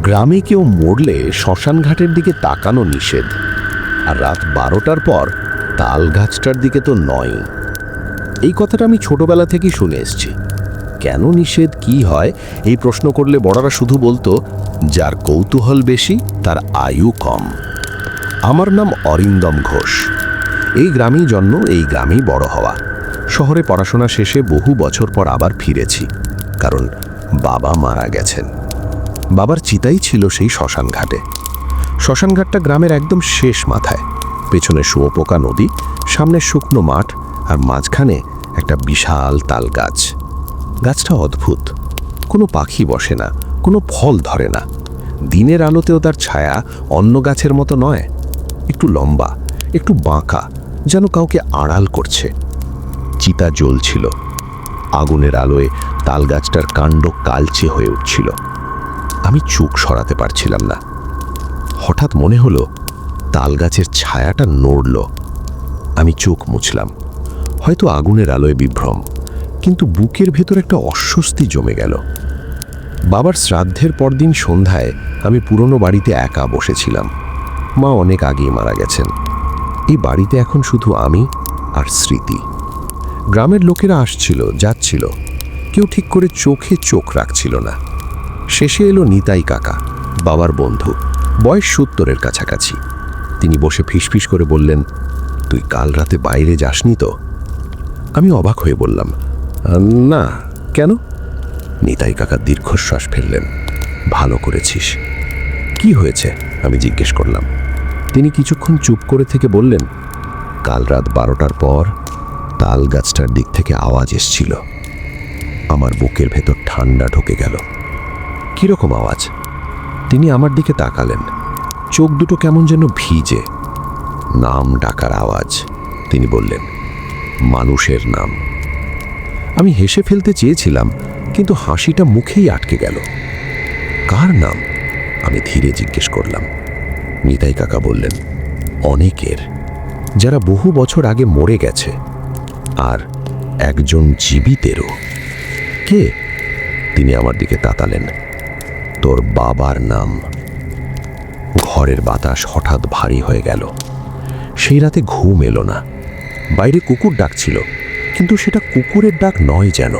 গ্রামে কেউ মরলে শ্মশান ঘাটের দিকে তাকানো নিষেধ। আর রাত বারোটার পর তাল গাছটার দিকে তো নয়। এই কথাটা আমি ছোটবেলা থেকেই শুনে এসেছি। কেন নিষেধ, কি হয়, এই প্রশ্ন করলে বড়রা শুধু বলতো, যার কৌতূহল বেশি, তার আয়ু কম। আমার নাম অরিন্দম ঘোষ। এই গ্রামেই জন্ম, এই গ্রামেই বড় হওয়া। শহরে পড়াশোনা শেষে বহু বছর পর আবার ফিরেছি, কারণ বাবা মারা গেছেন। বাবার চিতাই ছিল সেই শ্মশান ঘাটে। শ্মশানঘাটটা গ্রামের একদম শেষ মাথায়। পেছনে শুয়োপোকা নদী, সামনে শুকনো মাঠ আর মাঝখানে একটা বিশাল তাল গাছ। গাছটা অদ্ভুত। কোনো পাখি বসে না, কোনো ফল ধরে না। দিনের আলোতেও তার ছায়া অন্য গাছের মতো নয়। একটু লম্বা, একটু বাঁকা, যেন কাউকে আড়াল করছে। চিতা জ্বলছিল। আগুনের আলোয় তাল গাছটার কাণ্ড কালচে হয়ে উঠছিল। আমি চোখ সরাতে পারছিলাম না। হঠাৎ মনে হলো তাল গাছের ছায়াটা নড়ল। আমি চোখ মুছলাম। হয়তো আগুনের আলোয় বিভ্রম, কিন্তু বুকের ভেতর একটা অস্বস্তি জমে গেল। বাবার শ্রাদ্ধের পরদিন সন্ধ্যায় আমি পুরনো বাড়িতে একা বসেছিলাম। মা অনেক আগেই মারা গেছেন। এই বাড়িতে এখন শুধু আমি আর স্মৃতি। গ্রামের লোকেরা আসছিল, যাচ্ছিল। কেউ ঠিক করে চোখে চোখ রাখছিল না। শেষে এলো নিতাই কাকা, বাবার বন্ধু, বয়স সত্তরের কাছাকাছি। তিনি বসে ফিসফিস করে বললেন, তুই কাল রাতে বাইরে যাসনি তো? আমি অবাক হয়ে বললাম না, কেন? নিতাই কাকা দীর্ঘশ্বাস ফেললেন, ভালো করেছিস। কি হয়েছে? আমি জিজ্ঞেস করলাম। তিনি কিছুক্ষণ চুপ করে থেকে বললেন, কাল রাত বারোটার পর তাল গাছটার দিক থেকে আওয়াজ এসছিল। আমার বুকের ভেতর ঠান্ডা ঢুকে গেল। কীরকম আওয়াজ? তিনি আমার দিকে তাকালেন। চোখ দুটো কেমন যেন ভিজে। নাম ডাকার আওয়াজ, তিনি বললেন, মানুষের নাম। আমি হেসে ফেলতে চেয়েছিলাম, কিন্তু হাসিটা মুখেই আটকে গেল। কার নাম? আমি ধীরে জিজ্ঞেস করলাম। নিতাই কাকা বললেন, অনেকের, যারা বহু বছর আগে মরে গেছে, আর একজন জীবিতেরও। কে? তিনি আমার দিকে তাতালেন তোর বাবার নাম। ঘরের বাতাস হঠাৎ ভারী হয়ে গেল। সেই রাতে ঘুম এলো না। বাইরে কুকুর ডাকছিল কিন্তু সেটা কুকুরের ডাক নয় যেন।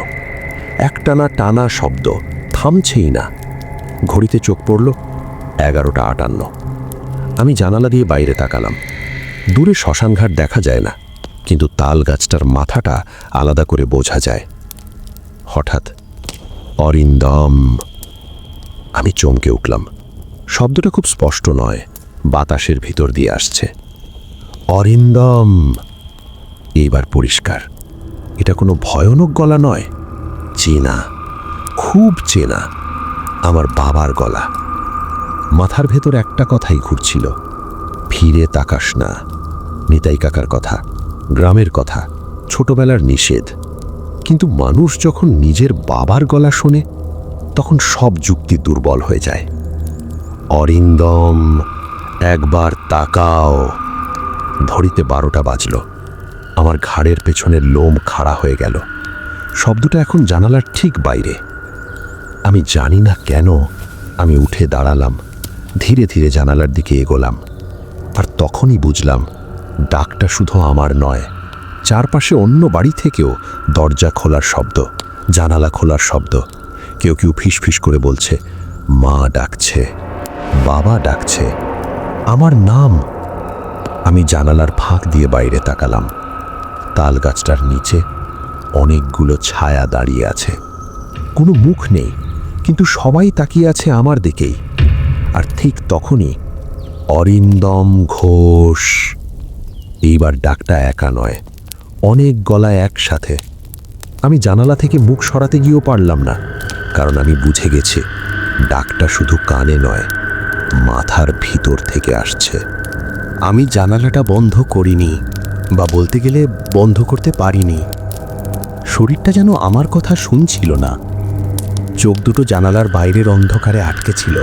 একটানা টানা শব্দ, থামছেই না। ঘড়িতে চোখ পড়ল, এগারোটা আটান্ন। আমি জানালা দিয়ে বাইরে তাকালাম। দূরে শ্মশানঘাট দেখা যায় না, কিন্তু তাল গাছটার মাথাটা আলাদা করে বোঝা যায়। হঠাৎ, অরিন্দম। আমি চমকে উঠলাম। শব্দটা খুব স্পষ্ট নয়, বাতাসের ভিতর দিয়ে আসছে। অরিন্দম! এইবার পরিষ্কার। এটা কোনো ভয়ানক গলা নয়। চেনা, খুব চেনা। আমার বাবার গলা। মাথার ভেতর একটা কথাই ঘুরছিল। ফিরে তাকাস না। নিতাই কাকার কথা, গ্রামের কথা, ছোটবেলার নিষেধ। কিন্তু মানুষ যখন নিজের বাবার গলা শোনে তখন সব যুক্তি দুর্বল হয়ে যায়। অরিন্দম, একবার তাকাও। ধরিতে বারোটা বাজল। আমার ঘাড়ের পেছনের লোম খাড়া হয়ে গেল। শব্দটা এখন জানালার ঠিক বাইরে। আমি জানি না কেন আমি উঠে দাঁড়ালাম। ধীরে ধীরে জানালার দিকে এগোলাম। আর তখনই বুঝলাম, ডাকটা শুধু আমার নয়, চারপাশে অন্য বাড়ি থেকেও দরজা খোলার শব্দ, জানালা খোলার শব্দ। কেউ কেউ ফিসফিস করে বলছে, মা ডাকছে, বাবা ডাকছে, আমার নাম। আমি জানালার ফাঁক দিয়ে বাইরে তাকালাম। তাল গাছটার নিচে অনেকগুলো ছায়া দাঁড়িয়ে আছে। কোনো মুখ নেই, কিন্তু সবাই তাকিয়ে আছে আমার দিকেই। আর ঠিক তখনই অরিন্দম ঘোষ। এইবার ডাকটা একা নয়, অনেক গলা একসাথে। আমি জানালা থেকে মুখ সরাতে গিয়েও পারলাম না। কারণ আমি বুঝে গেছি, ডাকটা শুধু কানে নয়, মাথার ভিতর থেকে আসছে। আমি জানালাটা বন্ধ করিনি বা বলতে গেলে বন্ধ করতে পারিনি। শরীরটা যেন আমার কথা শুনছিল না। চোখ দুটো জানালার বাইরের অন্ধকারে আটকে ছিল,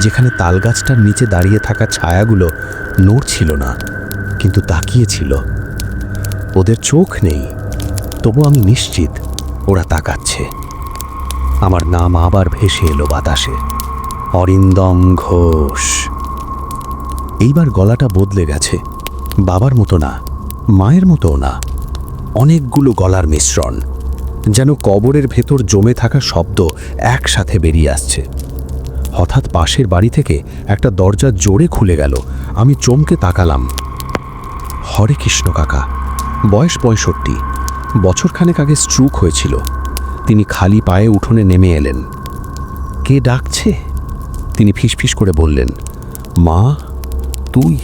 যেখানে তালগাছটার নিচে দাঁড়িয়ে থাকা ছায়াগুলো নড়ছিল না, কিন্তু তাকিয়েছিল। ওদের চোখ নেই, তবু আমি নিশ্চিত ওরা তাকাচ্ছে। আমার নাম আবার ভেসে এলো বাতাসে। অরিন্দম ঘোষ। এইবার গলাটা বদলে গেছে। বাবার মতো না, মায়ের মতোও না। অনেকগুলো গলার মিশ্রণ, যেন কবরের ভেতর জমে থাকা শব্দ একসাথে বেরিয়ে আসছে। হঠাৎ পাশের বাড়ি থেকে একটা দরজা জোরে খুলে গেল। আমি চমকে তাকালাম। হরে কৃষ্ণ কাকা, বয়স পঁয়ষট্টি। বছরখানেক আগে স্ট্রোক হয়েছিল। তিনি খালি পায়ে উঠোনে নেমে এলেন। কে ডাকছে? তিনি ফিসফিস করে বললেন, মা, তুই?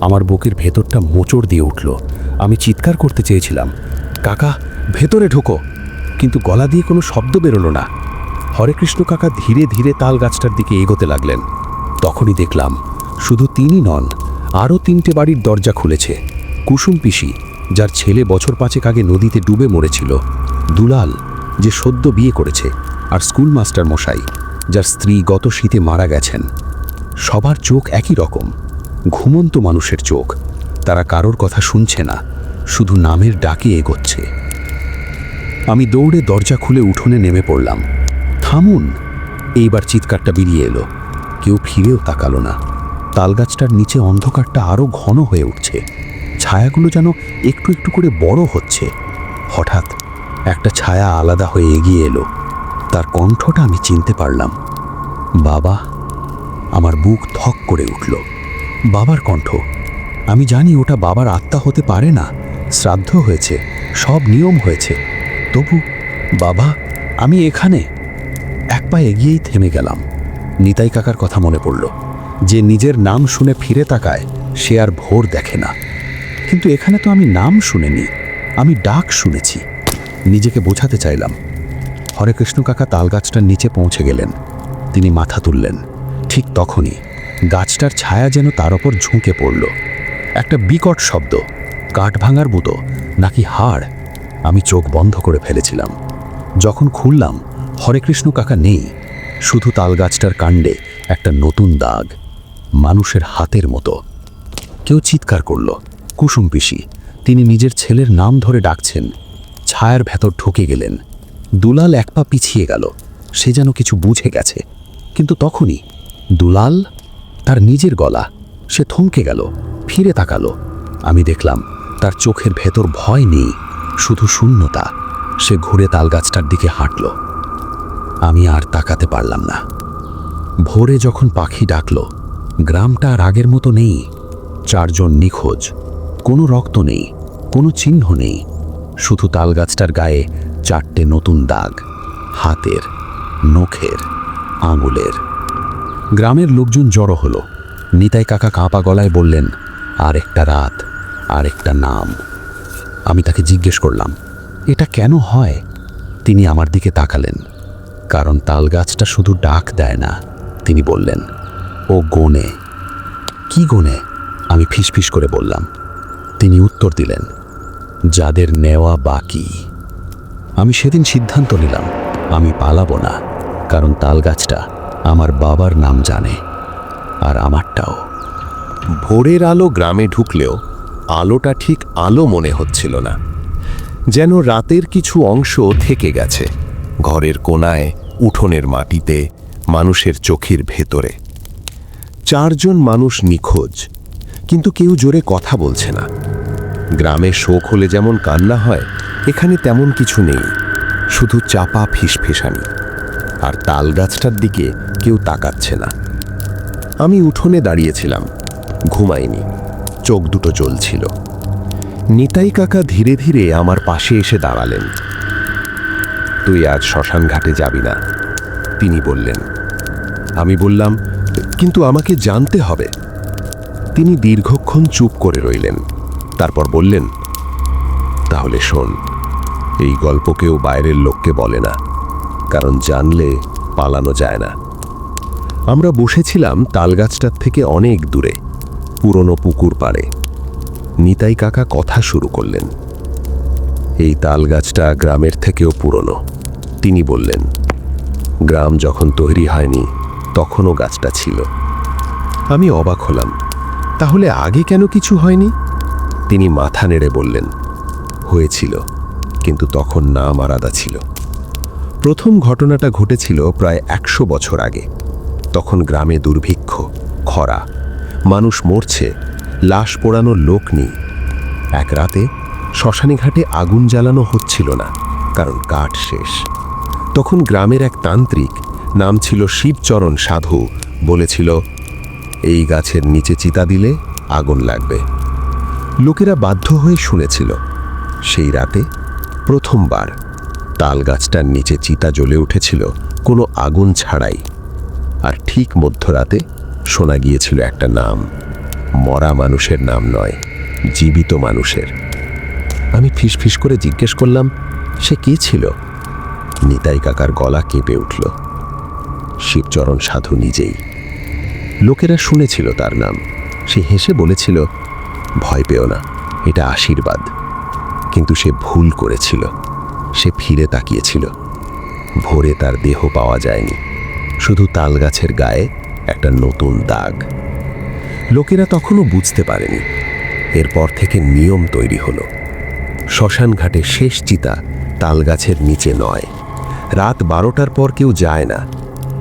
আমার বুকের ভেতরটা মোচড় দিয়ে উঠল। আমি চিৎকার করতে চেয়েছিলাম, কাকা, ভেতরে ঢোকো। কিন্তু গলা দিয়ে কোনো শব্দ বেরোলো না। হরেকৃষ্ণ কাকা, ধীরে ধীরে তাল গাছটার দিকে এগোতে লাগলেন। তখনই দেখলাম, শুধু তিনি নন, আরও তিনটে বাড়ির দরজা খুলেছে। কুসুম পিসি, যার ছেলে বছর পাঁচেক আগে নদীতে ডুবে মরেছিল। দুলাল যে সদ্য বিয়ে করেছে আর স্কুল মাস্টার মশাই, যার স্ত্রী গত শীতে মারা গেছেন। সবার চোখ একই রকম, ঘুমন্ত মানুষের চোখ। তারা কারোর কথা শুনছে না, শুধু নামের ডাকে এগোচ্ছে। আমি দৌড়ে দরজা খুলে উঠোনে নেমে পড়লাম। থামুন! এইবার চিৎকারটা বেরিয়ে এলো। কেউ ফিরেও তাকালো না। তালগাছটার নিচে অন্ধকারটা আরও ঘন হয়ে উঠছে। ছায়াগুলো যেন একটু একটু করে বড় হচ্ছে। হঠাৎ একটা ছায়া আলাদা হয়ে এগিয়ে এলো। তার কণ্ঠটা আমি চিনতে পারলাম। বাবা, আমার বুক থক করে উঠল। বাবার কণ্ঠ। আমি জানি ওটা বাবার আত্মা হতে পারে না। শ্রাদ্ধ হয়েছে, সব নিয়ম হয়েছে। তবু, বাবা, আমি এখানে। এক পা এগিয়েই থেমে গেলাম। নিতাই কাকার কথা মনে পড়ল। যে নিজের নাম শুনে ফিরে তাকায়, সে আর ভোর দেখে না। কিন্তু এখানে তো আমি নাম শুনিনি। আমি ডাক শুনেছি। নিজেকে বোঝাতে চাইলাম। হরেকৃষ্ণ কাকা তালগাছটার নিচে পৌঁছে গেলেন। তিনি মাথা তুললেন। ঠিক তখনই গাছটার ছায়া যেন তার ওপর ঝুঁকে পড়ল। একটা বিকট শব্দ, কাঠ ভাঙার মতো, নাকি হাড়? আমি চোখ বন্ধ করে ফেলেছিলাম। যখন খুললাম হরেকৃষ্ণ কাকা নেই, শুধু তালগাছটার কাণ্ডে একটা নতুন দাগ, মানুষের হাতের মতো। কেউ চিৎকার করল, কুসুম পিসি, তিনি নিজের ছেলের নাম ধরে ডাকছেন। ছায়ার ভেতর ঢুকে গেলেন। দুলাল এক পা পিছিয়ে গেল। সে যেন কিছু বুঝে গেছে। কিন্তু তখনই দুলাল তার নিজের গলা, সে থমকে গেল, ফিরে তাকালো। আমি দেখলাম তার চোখের ভেতর ভয় নেই, শুধু শূন্যতা। সে ঘুরে তালগাছটার দিকে হাঁটল। আমি আর তাকাতে পারলাম না। ভোরে যখন পাখি ডাকল, গ্রামটা আর আগের মতো নেই। চারজন নিখোঁজ। কোনো রক্ত নেই, কোনো চিহ্ন নেই। শুধু তালগাছটার গায়ে চারটে নতুন দাগ, হাতের, নখের, আঙুলের। গ্রামের লোকজন জড়ো হলো। নিতাই কাকা কাঁপা গলায় বললেন আর একটা রাত আর একটা নাম। আমি তাকে জিজ্ঞেস করলাম, এটা কেন হয়? তিনি আমার দিকে তাকালেন, কারণ তাল গাছটা শুধু ডাক দেয় না। তিনি বললেন, ও গোনে। কি গোনে? আমি ফিসফিস করে বললাম। তিনি উত্তর দিলেন যাদের নেওয়া বাকি। আমি সেদিন সিদ্ধান্ত নিলাম, আমি পালাবো না, কারণ তালগাছটা আমার বাবার নাম জানে, আর আমারটাও। ভোরের আলো গ্রামে ঢুকলেও আলোটা ঠিক আলো মনে হচ্ছিল না, যেন রাতের কিছু অংশ থেকে গেছে, ঘরের কোনায় উঠোনের মাটিতে, মানুষের চোখের ভেতরে। চারজন মানুষ নিখোঁজ, কিন্তু কেউ জোরে কথা বলছে না। গ্রামে শোক হলে যেমন কান্না হয়, এখানে তেমন কিছু নেই। শুধু চাপা ফিসফিসানি। আর তাল গাছটার দিকে কেউ তাকাচ্ছে না। আমি উঠোনে দাঁড়িয়েছিলাম। ঘুমাইনি। চোখ দুটো চলছিল নিতাই কাকা ধীরে ধীরে আমার পাশে এসে দাঁড়ালেন। তুই আজ শ্মশান ঘাটে যাবি না? তিনি বললেন। আমি বললাম, কিন্তু আমাকে জানতে হবে। তিনি দীর্ঘক্ষণ চুপ করে রইলেন। তারপর বললেন, তাহলে শোন, এই গল্প কেউ বাইরের লোককে বলে না, কারণ জানলে পালানো যায় না। আমরা বসেছিলাম তালগাছটার থেকে অনেক দূরে, পুরনো পুকুর পাড়ে। নিতাই কাকা কথা শুরু করলেন। এই তালগাছটা গ্রামের থেকেও পুরনো। তিনি বললেন, গ্রাম যখন তৈরি হয়নি, তখনও গাছটা ছিল। আমি অবাক হলাম, তাহলে আগে কেন কিছু হয়নি? তিনি মাথা নেড়ে বললেন, হয়েছিল, কিন্তু তখন নাম আলাদা ছিল। প্রথম ঘটনাটা ঘটেছিল প্রায় একশো বছর আগে। তখন গ্রামে দুর্ভিক্ষ, খরা, মানুষ মরছে, লাশ পোড়ানোর লোক নেই। এক রাতে শ্মশানী ঘাটে আগুন জ্বালানো হচ্ছিল না, কারণ কাঠ শেষ। তখন গ্রামের এক তান্ত্রিক, নাম ছিল শিবচরণ সাধু, বলেছিল, এই গাছের নিচে চিতা দিলে আগুন লাগবে। লোকেরা বাধ্য হয়ে শুনেছিল, সেই রাতে প্রথমবার তাল গাছটার নিচে চিতা জ্বলে উঠেছিল কোনো আগুন ছাড়াই। আর ঠিক মধ্যরাতে শোনা গিয়েছিল একটা নাম, মরা মানুষের নাম নয়, জীবিত মানুষের। আমি ফিসফিস করে জিজ্ঞেস করলাম, সে কে ছিল? নিতাই কাকার গলা কেঁপে উঠল। শিবচরণ সাধু নিজেই। লোকেরা শুনেছিল তার নাম। সে হেসে বলেছিল ভয় পেও না, এটা আশীর্বাদ। কিন্তু সে ভুল করেছিল, সে ফিরে তাকিয়েছিল। ভোরে তার দেহ পাওয়া যায়নি, শুধু তাল গাছের গায়ে একটা নতুন দাগ। লোকেরা তখনও বুঝতে পারেনি, এরপর থেকে নিয়ম তৈরি হলো। শ্মশান ঘাটে শেষ চিতা তালগাছের নিচে নয়। রাত বারোটার পর কেউ যায় না,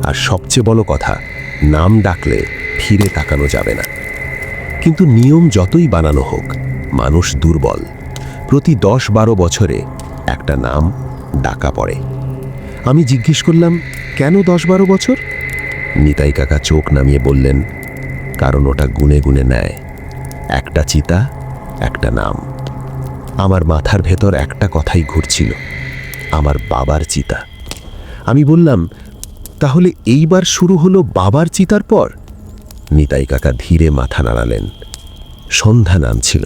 আর সবচেয়ে বড় কথা, নাম ডাকলে ফিরে তাকানো যাবে না। কিন্তু নিয়ম যতই বানানো হোক, মানুষ দুর্বল। প্রতি দশ বারো বছরে একটা নাম ডাকা পড়ে। আমি জিজ্ঞেস করলাম, কেন দশ বারো বছর? নিতাই কাকা চোখ নামিয়ে বললেন, কারণ ওটা গুনে গুনে নেয়। একটা চিতা, একটা নাম। আমার মাথার ভেতর একটা কথাই ঘুরছিল, আমার বাবার চিতা। আমি বললাম, তাহলে এইবার শুরু হলো বাবার চিতার পর? নিতাই কাকা ধীরে মাথা নাড়ালেন। সন্ধ্যা নামছিল।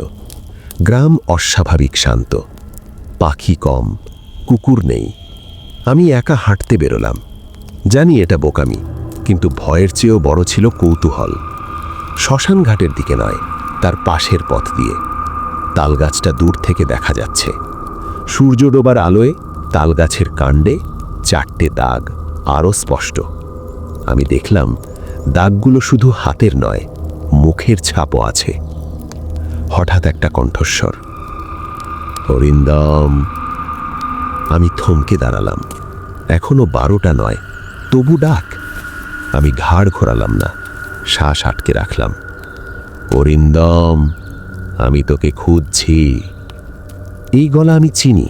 গ্রাম অস্বাভাবিক শান্ত। পাখি কম, কুকুর নেই। আমি একা হাঁটতে বেরোলাম। জানি এটা বোকামি, কিন্তু ভয়ের চেয়েও বড় ছিল কৌতূহল। শ্মশান ঘাটের দিকে নয়, তার পাশের পথ দিয়ে। তালগাছটা দূর থেকে দেখা যাচ্ছে। সূর্য ডোবার আলোয় তালগাছের কাণ্ডে চারটে দাগ আরও স্পষ্ট। আমি দেখলাম দাগগুলো শুধু হাতের নয়, মুখের ছাপও আছে। হঠাৎ একটা কণ্ঠস্বর। অরিন্দম, আমি থমকে দাঁড়ালাম। এখনও বারোটা নয়, তবু ডাক। আমি ঘাড় ঘোরালাম না, শ্বাস আটকে রাখলাম। অরিন্দম, আমি তোকে খুঁজছি। এই গলা আমি চিনি,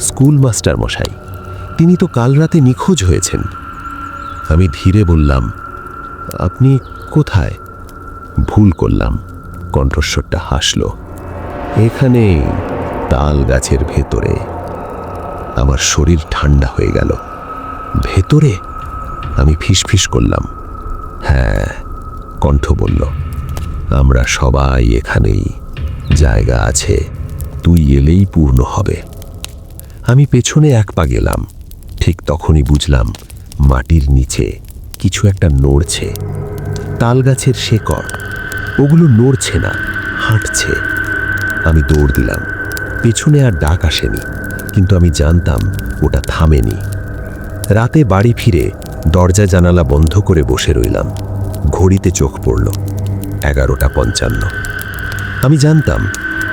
স্কুল মাস্টার মশাই তিনি তো কাল রাতে নিখোঁজ হয়েছেন। আমি ধীরে বললাম আপনি কোথায়? ভুল করলাম। কণ্ঠস্বরটা হাসল। এখানে তাল গাছের ভেতরে। আমার শরীর ঠান্ডা হয়ে গেল। ভেতরে? আমি ফিসফিস করলাম। হ্যাঁ কণ্ঠ বলল, আমরা সবাই এখানেই। জায়গা আছে। তুই এলেই পূর্ণ হবে। আমি পেছনে এক পা গেলাম। ঠিক তখনই বুঝলাম মাটির নিচে কিছু একটা নড়ছে। তালগাছের শেকড়। ওগুলো নড়ছে না, হাঁটছে। আমি দৌড় দিলাম। পেছনে আর ডাক আসেনি, কিন্তু আমি জানতাম ওটা থামেনি। রাতে বাড়ি ফিরে দরজা জানালা বন্ধ করে বসে রইলাম। ঘড়িতে চোখ পড়ল, এগারোটা পঞ্চান্ন। আমি জানতাম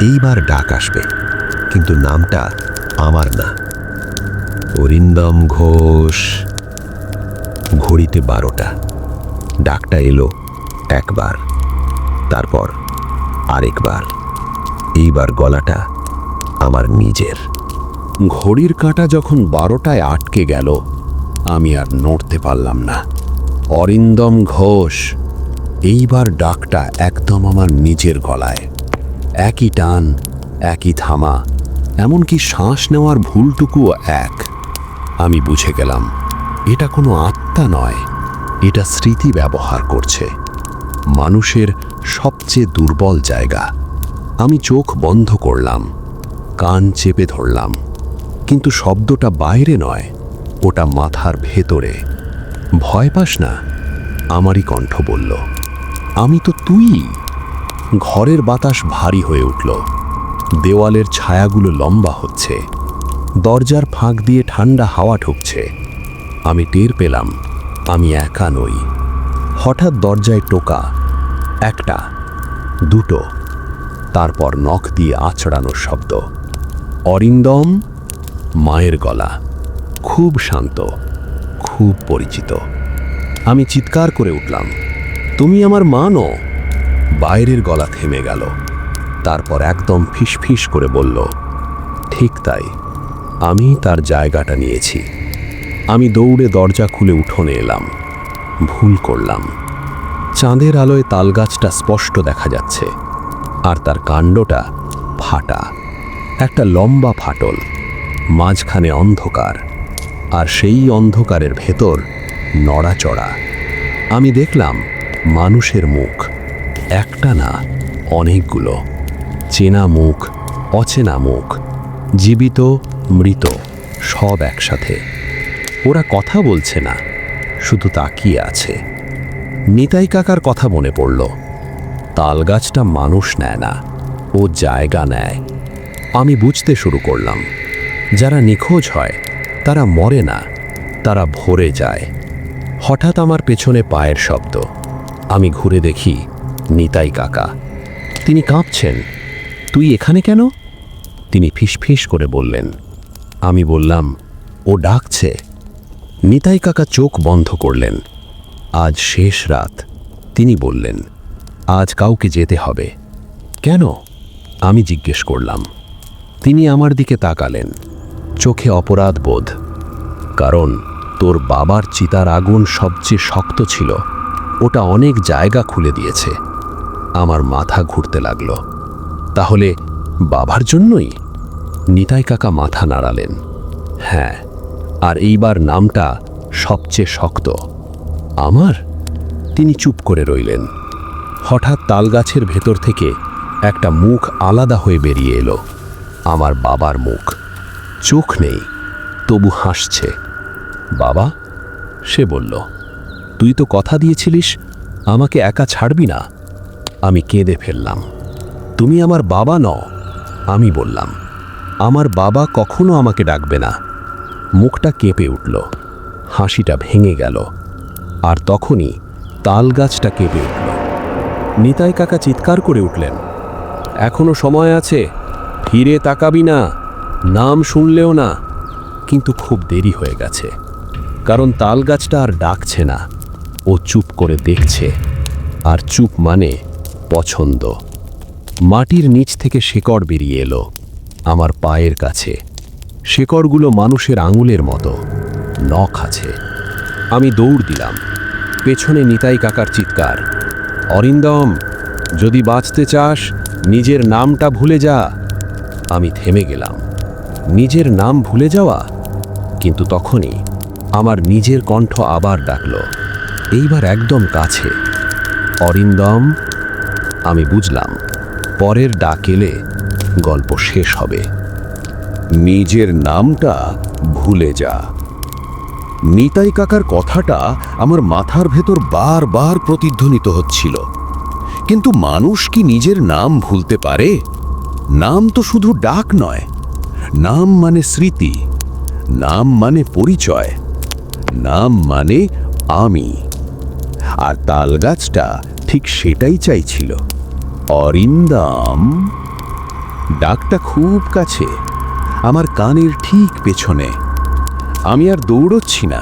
এইবার ডাক আসবে, কিন্তু নামটা আমার না। অরিন্দম ঘোষ। ঘড়িতে বারোটা। ডাকটা এলো একবার, তারপর আরেকবার। এইবার গলাটা আমার নিজের। ঘড়ির কাঁটা যখন বারোটায় আটকে গেল, আমি আর নড়তে পারলাম না। অরিন্দম ঘোষ, এইবার ডাকটা একদম আমার নিজের গলায়। একই টান, একই থামা, এমনকি শ্বাস নেওয়ার ভুলটুকুও এক। আমি বুঝে গেলাম, এটা কোনো আত্মা নয়, এটা স্মৃতি ব্যবহার করছে। মানুষের সবচেয়ে দুর্বল জায়গা। আমি চোখ বন্ধ করলাম, কান চেপে ধরলাম, কিন্তু শব্দটা বাইরে নয়, ওটা মাথার ভেতরে। ভয় পাস না, আমারই কণ্ঠ বলল, আমি তো তুই! ঘরের বাতাস ভারী হয়ে উঠল, দেওয়ালের ছায়াগুলো লম্বা হচ্ছে, দরজার ফাঁক দিয়ে ঠান্ডা হাওয়া ঢুকছে। আমি টের পেলাম, আমি একা নই। হঠাৎ দরজায় টোকা, একটা, দুটো, তারপর নখ দিয়ে আছড়ানোর শব্দ। অরিন্দম, মায়ের গলা, খুব শান্ত, খুব পরিচিত। আমি চিৎকার করে উঠলাম, তুমি আমার মা নো বাইরের গলা থেমে গেল, তারপর একদম ফিসফিস করে বলল, ঠিক তাই, আমি তার জায়গাটা নিয়েছি। আমি দৌড়ে দরজা খুলে উঠোনে এলাম। ভুল করলাম। চাঁদের আলোয় তালগাছটা স্পষ্ট দেখা যাচ্ছে, আর তার কাণ্ডটা ফাটা। একটা লম্বা ফাটল, মাঝখানে অন্ধকার, আর সেই অন্ধকারের ভেতর নড়াচড়া। আমি দেখলাম মানুষের মুখ, একটা না অনেকগুলো। চেনা মুখ, অচেনা মুখ, জীবিত, মৃত, সব একসাথে। ওরা কথা বলছে না, শুধু তাকিয়ে আছে। নিতাই কাকার কথা মনে পড়ল। তালগাছটা মানুষ নেয় না, ও জায়গা নেয়। আমি বুঝতে শুরু করলাম, যারা নিখোঁজ হয়, তারা মরে না, তারা ভরে যায়। হঠাৎ আমার পেছনে পায়ের শব্দ। আমি ঘুরে দেখি নিতাই কাকা। তিনি কাঁপছেন, তুই এখানে কেন? তিনি ফিসফিস করে বললেন। আমি বললাম, ও ডাকছে। নিতাই কাকা চোখ বন্ধ করলেন। আজ শেষ রাত। তিনি বললেন, আজ কাউকে যেতে হবে। কেন? আমি জিজ্ঞেস করলাম। তিনি আমার দিকে তাকালেন। চোখে অপরাধ বোধ। কারণ তোর বাবার চিতার আগুন সবচেয়ে শক্ত ছিল। ওটা অনেক জায়গা খুলে দিয়েছে। আমার মাথা ঘুরতে লাগল। তাহলে বাবার জন্যই? নিতাই কাকা মাথা নাড়ালেন। হ্যাঁ আর এইবার নামটা সবচেয়ে শক্ত। আমার? তিনি চুপ করে রইলেন। হঠাৎ তালগাছের ভেতর থেকে একটা মুখ আলাদা হয়ে বেরিয়ে এলো। আমার বাবার মুখ। চোখ নেই, তবু হাসছে। বাবা, সে বলল, তুই তো কথা দিয়েছিলিস, আমাকে একা ছাড়বি না। আমি কেঁদে ফেললাম। তুমি আমার বাবা নও, আমি বললাম। আমার বাবা কখনো আমাকে ডাকবে না। মুখটা কেঁপে উঠল। হাসিটা ভেঙে গেল। আর তখনই তাল গাছটা কেঁপে উঠল। নিতাই কাকা চিৎকার করে উঠলেন, এখনও সময় আছে, ফিরে তাকাবি না, নাম শুনলেও না। কিন্তু খুব দেরি হয়ে গেছে, কারণ তাল গাছটা আর ডাকছে না, ও চুপ করে দেখছে, আর চুপ মানে পছন্দ। মাটির নিচ থেকে শেকড় বেরিয়ে এলো আমার পায়ের কাছে। শেকড়গুলো মানুষের আঙুলের মতো। নখ আছে। আমি দৌড় দিলাম। পেছনে নিতাই কাকার চিৎকার। অরিন্দম, যদি বাঁচতে চাস, নিজের নামটা ভুলে যা। আমি থেমে গেলাম। নিজের নাম ভুলে যাওয়া? কিন্তু তখনই আমার নিজের কণ্ঠ আবার ডাকল। এইবার একদম কাছে। অরিন্দম, আমি বুঝলাম, পরের ডাক এলে গল্প শেষ হবে। নিজের নামটা ভুলে যা। নিতাই কাকার কথাটা আমার মাথার ভেতর বারবার প্রতিধ্বনিত হচ্ছিল। কিন্তু মানুষ কি নিজের নাম ভুলতে পারে? নাম তো শুধু ডাক নয়। নাম মানে স্মৃতি। নাম মানে পরিচয়। নাম মানে আমি। আর তালগাছটা ঠিক সেটাই চাইছিল। অরিন্দাম। ডাকটা খুব কাছে। আমার কানের ঠিক পেছনে। আমি আর দৌড়চ্ছি না,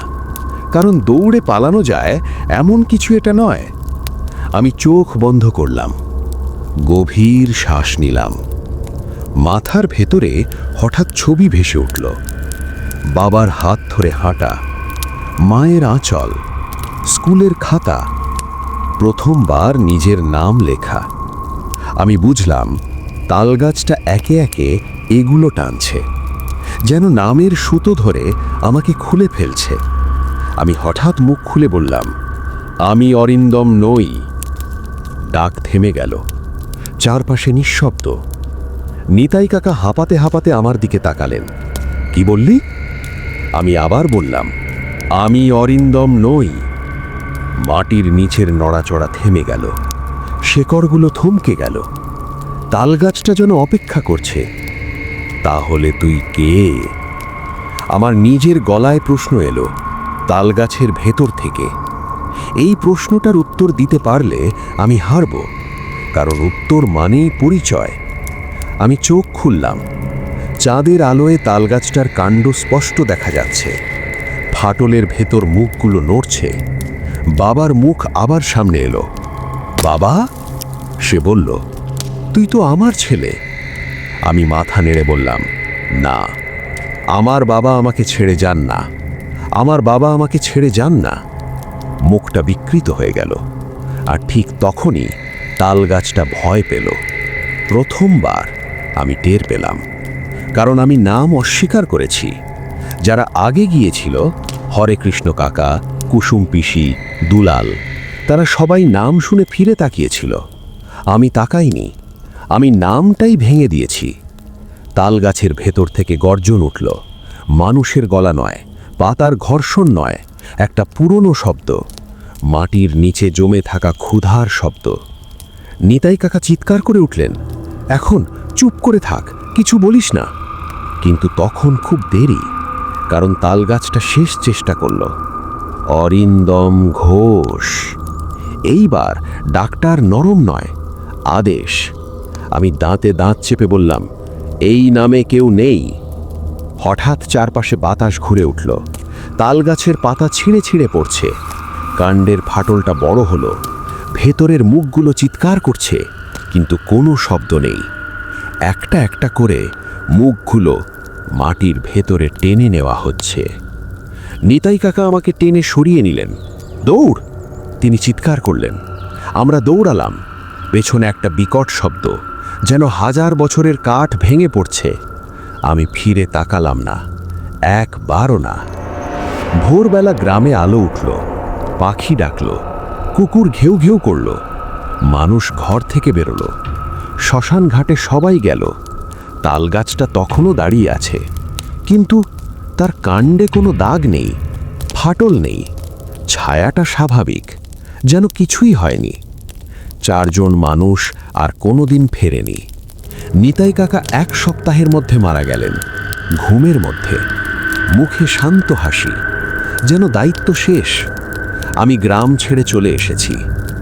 কারণ দৌড়ে পালানো যায় এমন কিছু এটা নয়। আমি চোখ বন্ধ করলাম, গভীর শ্বাস নিলাম। মাথার ভেতরে হঠাৎ ছবি ভেসে উঠল। বাবার হাত ধরে হাঁটা, মায়ের আঁচল, স্কুলের খাতা, প্রথমবার নিজের নাম লেখা। আমি বুঝলাম, তালগাছটা একে একে এগুলো টানছে, যেন নামের সুতো ধরে আমাকে খুলে ফেলছে। আমি হঠাৎ মুখ খুলে বললাম, আমি অরিন্দম নই। ডাক থেমে গেল, চারপাশে নিঃশব্দ। নিতাই কাকা হাঁপাতে হাঁপাতে আমার দিকে তাকালেন। কি বললি? আমি আবার বললাম, আমি অরিন্দম নই। মাটির নিচের নড়াচড়া থেমে গেল, শেকড়গুলো থমকে গেল। তালগাছটা যেন অপেক্ষা করছে। তাহলে তুই কে? আমার নিজের গলায় প্রশ্ন এলো, তালগাছের ভেতর থেকে। এই প্রশ্নটার উত্তর দিতে পারলে আমি হারব, কারণ উত্তর মানেই পরিচয়। আমি চোখ খুললাম, চাঁদের আলোয় তালগাছটার কাণ্ড স্পষ্ট দেখা যাচ্ছে। ফাটলের ভেতর মুখগুলো নড়ছে। বাবার মুখ আবার সামনে এলো। বাবা? সে বলল, তুই তো আমার ছেলে। আমি মাথা নেড়ে বললাম, না, আমার বাবা আমাকে ছেড়ে যান না। আমার বাবা আমাকে ছেড়ে যান না। মুখটা বিকৃত হয়ে গেল, আর ঠিক তখনই তাল গাছটা ভয় পেল। প্রথমবার আমি টের পেলাম, কারণ আমি নাম অস্বীকার করেছি। যারা আগে গিয়েছিল, হরে কৃষ্ণ কাকা, কুসুম পিসি, দুলাল, তারা সবাই নাম শুনে ফিরে তাকিয়েছিল। আমি তাকাইনি আমি নামটাই ভেঙে দিয়েছি। তাল গাছের ভেতর থেকে গর্জন উঠল। মানুষের গলা নয়, পাতার ঘর্ষণ নয়, একটা পুরনো শব্দ। মাটির নিচে জমে থাকা ক্ষুধার শব্দ। নিতাই কাকা চিৎকার করে উঠলেন, এখন চুপ করে থাক, কিছু বলিস না। কিন্তু তখন খুব দেরি, কারণ তাল গাছটা শেষ চেষ্টা করল। অরিন্দম ঘোষ। এইবার ডাক্তার নরম নয়, আদেশ। আমি দাঁতে দাঁত চেপে বললাম, এই নামে কেউ নেই। হঠাৎ চারপাশে বাতাস ঘুরে উঠল। তাল গাছের পাতা ছিঁড়ে ছিঁড়ে পড়ছে। কাণ্ডের ফাটলটা বড় হলো। ভেতরের মুখগুলো চিৎকার করছে, কিন্তু কোনো শব্দ নেই। একটা একটা করে মুখগুলো মাটির ভেতরে টেনে নেওয়া হচ্ছে। নিতাই কাকা আমাকে টেনে সরিয়ে নিলেন। দৌড়! তিনি চিৎকার করলেন। আমরা দৌড়ালাম। পেছনে একটা বিকট শব্দ। যেন হাজার বছরের কাঠ ভেঙে পড়ছে। আমি ফিরে তাকালাম না, একবারও না। ভোরবেলা গ্রামে আলো উঠল, পাখি ডাকল, কুকুর ঘেউ ঘেউ করল, মানুষ ঘর থেকে বেরোলো, শ্মশান ঘাটে সবাই গেল তাল গাছটা তখনও দাঁড়িয়ে আছে, কিন্তু তার কাণ্ডে কোনো দাগ নেই, ফাটল নেই, ছায়াটা স্বাভাবিক, যেন কিছুই হয়নি। চারজন মানুষ আর কোনোদিন ফেরেনি। নিতাই কাকা এক সপ্তাহের মধ্যে মারা গেলেন। ঘুমের মধ্যে। মুখে শান্ত হাসি। যেন দায়িত্ব শেষ। আমি গ্রাম ছেড়ে চলে এসেছি।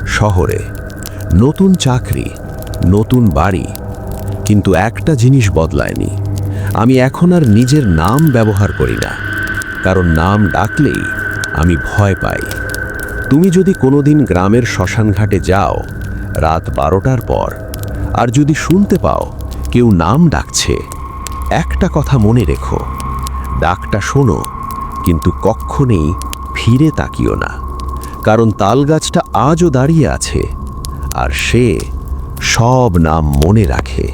শহরে। নতুন চাকরি, নতুন বাড়ি। কিন্তু একটা জিনিস বদলায়নি। আমি এখন আর নিজের নাম ব্যবহার করি না। কারণ নাম ডাকলেই আমি ভয় পাই। তুমি যদি কোনোদিন গ্রামের শ্মশানঘাটে যাও রাত বারোটার পর। আর যদি শুনতে পাও কেউ নাম ডাকছে, একটা কথা মনে রেখো। ডাকটা শোনো, কিন্তু কক্ষণেই ফিরে তাকিও না। কারণ তাল গাছটা আজও দাঁড়িয়ে আছে, আর সে সব নাম মনে রাখে।